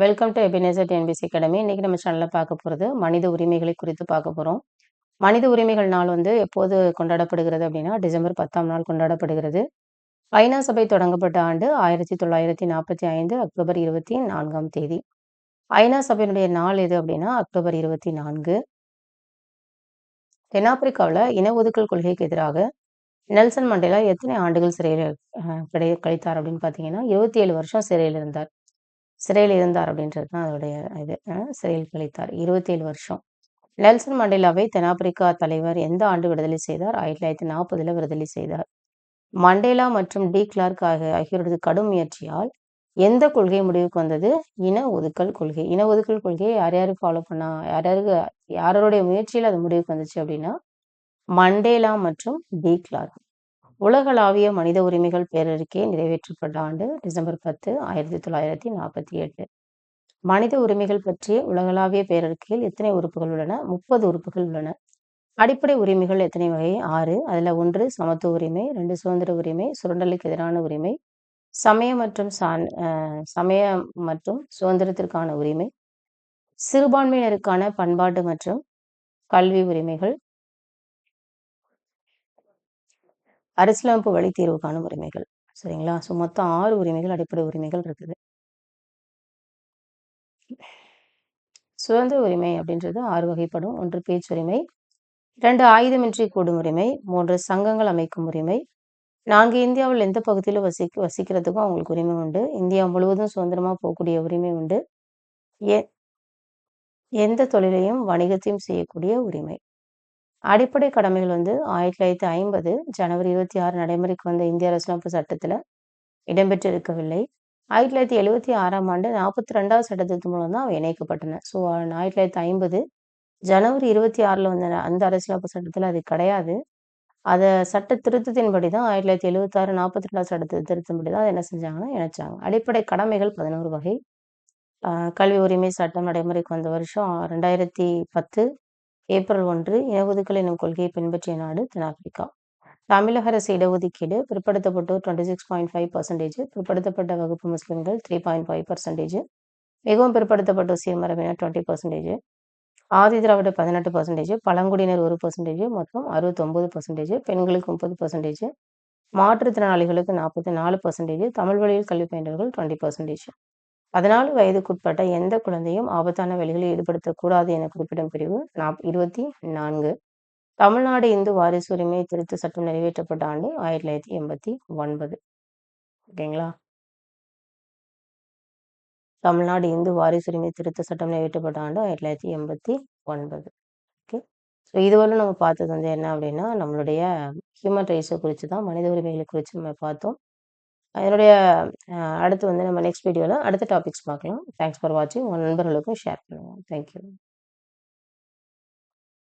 Welcome to Ebenezer TNPSC academy இன்றைக்கி நம்ம சேனலில் பார்க்க போகிறது மனித உரிமைகளை குறித்து பார்க்க போகிறோம் மனித உரிமைகள் நாள் வந்து எப்போது கொண்டாடப்படுகிறது அப்படின்னா டிசம்பர் பத்தாம் நாள் கொண்டாடப்படுகிறது. ஐநா சபை தொடங்கப்பட்ட ஆண்டு ஆயிரத்தி தொள்ளாயிரத்தி நாற்பத்தி ஐந்து அக்டோபர் இருபத்தி நான்காம் தேதி. ஐநா சபையினுடைய நாள் எது அப்படின்னா அக்டோபர் இருபத்தி நான்கு. தென்னாப்பிரிக்காவில் இன ஒதுக்கல் கொள்கைக்கு எதிராக நெல்சன் மண்டேலா எத்தனை ஆண்டுகள் சிறையில் கிடை கழித்தார் அப்படின்னு பார்த்தீங்கன்னா இருபத்தி ஏழு வருஷம் சிறையில் இருந்தார். சிறையில் இருந்தார் அப்படின்றது தான் அதோடைய இது. சிறையில் கழித்தார். இருபத்தி ஏழு வருஷம். நெல்சன் மண்டேலாவை தென்னாப்பிரிக்கா தலைவர் எந்த ஆண்டு விடுதலை செய்தார்? ஆயிரத்தி தொள்ளாயிரத்தி நாற்பதுல விடுதலை செய்தார். மண்டேலா மற்றும் டி கிளார்க் ஆகிய ஆகியோரது கடும் முயற்சியால் எந்த கொள்கை முடிவுக்கு வந்தது? இன ஒதுக்கல் கொள்கை. இன ஒதுக்கல் கொள்கையை யார் யாரு ஃபாலோ பண்ணா யார் யாருக்கு யாரோடைய முயற்சியில் அது முடிவுக்கு வந்துச்சு அப்படின்னா மண்டேலா மற்றும் டி கிளார்க். உலகளாவிய மனித உரிமைகள் பேரறிக்கை நிறைவேற்றப்பட்ட ஆண்டு டிசம்பர் பத்து ஆயிரத்தி தொள்ளாயிரத்தி நாற்பத்தி எட்டு. மனித உரிமைகள் பற்றிய உலகளாவிய பேரறிக்கையில் எத்தனை உறுப்புகள் உள்ளன? முப்பது உறுப்புகள் உள்ளன. அடிப்படை உரிமைகள் எத்தனை வகை? ஆறு. அதில் ஒன்று சமத்துவ உரிமை ரெண்டு சுதந்திர உரிமை சுரண்டலுக்கு எதிரான உரிமை சமய மற்றும் சான் சமய மற்றும் சுதந்திரத்திற்கான உரிமை சிறுபான்மையினருக்கான பண்பாட்டு மற்றும் கல்வி உரிமைகள் அரசியலமைப்பு வழி தீர்வு காணும் உரிமைகள் சரிங்களா? ஸோ மொத்தம் ஆறு உரிமைகள் அடிப்படை உரிமைகள் இருக்குது. சுதந்திர உரிமை அப்படின்றது ஆறு வகைப்படும். ஒன்று பேச்சுரிமை இரண்டு ஆயுதமின்றி கூடும் உரிமை மூன்று சங்கங்கள் அமைக்கும் உரிமை. நான்கு இந்தியாவில் எந்த பகுதியில் வசிக்க வசிக்கிறதுக்கும் அவங்களுக்கு உரிமை உண்டு. இந்தியா முழுவதும் சுதந்திரமா போகக்கூடிய உரிமை உண்டு. எ எந்த தொழிலையும் வணிகத்தையும் செய்யக்கூடிய உரிமை. அடிப்படை கடமைகள் வந்து ஆயிரத்தி தொள்ளாயிரத்தி ஐம்பது ஜனவரி இருபத்தி ஆறு நடைமுறைக்கு வந்த இந்திய அரசியலமைப்பு சட்டத்தில் இடம்பெற்றிருக்கவில்லை. ஆயிரத்தி தொள்ளாயிரத்தி எழுபத்தி ஆறாம் ஆண்டு நாற்பத்தி ரெண்டாவது சட்டத்திற்கு மூலம் தான் அவை இணைக்கப்பட்டன. ஸோ ஆயிரத்தி தொள்ளாயிரத்தி ஐம்பது ஜனவரி இருபத்தி ஆறில் வந்த அந்த அரசியலமைப்பு சட்டத்தில் அது கிடையாது. அதை சட்ட திருத்தத்தின்படி தான் ஆயிரத்தி தொள்ளாயிரத்தி எழுபத்தாறு நாற்பத்தி ரெண்டாவது சட்ட திருத்தத்தின்படி தான் அதை என்ன செஞ்சாங்கன்னா இணைச்சாங்க. அடிப்படை கடமைகள் பதினோரு வகை. கல்வி உரிமை சட்டம் நடைமுறைக்கு வந்த வருஷம் ரெண்டாயிரத்தி பத்து ஏப்ரல் ஒன்று இனஒதுக்கல் எனும் கொள்கையை பின்பற்றிய நாடு தென்னாப்பிரிக்கா. தமிழக அரசு இடஒதுக்கீடு பிற்படுத்தப்பட்டோர் twenty six point five percentage பிற்படுத்தப்பட்ட வகுப்பு முஸ்லிம்கள் த்ரீ பாயிண்ட் ஃபைவ் பர்சன்டேஜ் மிகவும் பிற்படுத்தப்பட்டோர் சீர்மரபினர் டுவெண்ட்டி பர்சன்டேஜ் ஆதி திராவிட பதினெட்டு பர்சன்டேஜ் பழங்குடியினர் ஒரு பர்சன்டேஜ் மொத்தம் அறுபத்தொம்பது பர்சன்டேஜ் பெண்களுக்கு முப்பது பர்சன்டேஜ் மாற்றுத்திறனாளிகளுக்கு நாற்பத்தி நாலு பர்சன்டேஜ் தமிழ் வழியில் கல்வி பயின்றவர்கள் டுவெண்ட்டி பர்சன்டேஜ் பதினாலு வயதுக்குட்பட்ட எந்த குழந்தையும் ஆபத்தான வழிகளில் ஈடுபடுத்தக்கூடாது என குறிப்பிடும் பிரிவு நாப் இருபத்தி நான்கு. தமிழ்நாடு இந்து வாரிசு உரிமை திருத்த சட்டம் நிறைவேற்றப்பட்ட ஆண்டு ஆயிரத்தி தொள்ளாயிரத்தி எண்பத்தி ஒன்பது. ஓகேங்களா? தமிழ்நாடு இந்து வாரிசு உரிமை திருத்த சட்டம் நிறைவேற்றப்பட்ட ஆண்டு ஆயிரத்தி தொள்ளாயிரத்தி எண்பத்தி ஒன்பது. ஓகே? ஸோ இதுவரை நம்ம பார்த்தது வந்து என்ன அப்படின்னா நம்மளுடைய ஹியூமன் ரைட்ஸை குறித்து தான் மனித உரிமைகளை குறித்து நம்ம பார்த்தோம். அதனுடைய அடுத்து வந்து நம்ம நெக்ஸ்ட் வீடியோவில் அடுத்த டாபிக்ஸ் பார்க்கலாம். தேங்க்ஸ் ஃபார் வாட்சிங் உங்கள் நண்பர்களுக்கும் ஷேர் பண்ணுங்கள் தேங்க்யூ